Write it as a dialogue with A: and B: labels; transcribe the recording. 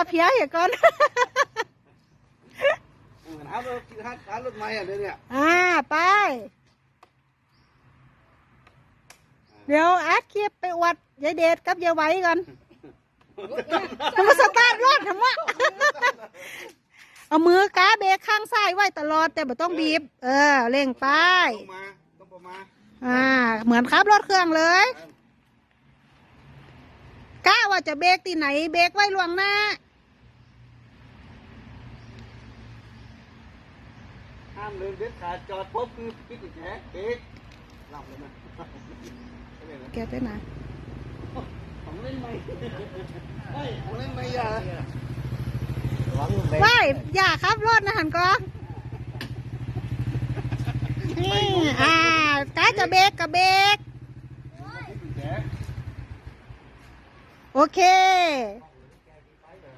A: เอาเพียเหรก่อน
B: หารถหารถใหม่อะเดี๋ยวเนี่ย
A: อ่า ไป เดี๋ยวอาร์ตคลิปไปอวดยายเดชกับยายไหว้กันทำไมาสตาร์ทรถทำไมเอามือกาเบรกข้างซ้ายไว้ตลอดแต่ไม่ต้องบีบ เออ เร่งไป
B: ต้องมาต้องประมา
A: อ่า เหมือนขับรถเครื่องเลยกะว่าจะเบรกที่ไหน เบรกไว้ลวงหน้า
B: ห้ามเดินเด็ดขาดจอดปุ๊บคือปิดกุญแจเด็กหลับเลยนะ
A: แกไปไหน
B: ของเล่นใหม่เฮ้ยของเล่นใหม่อย่า
A: ว้ายอย่าขับรถนะหันก็นี่อ่ากาจะเบรกกับเบรก
B: ปิดกุญแจ
A: โอเค
B: เ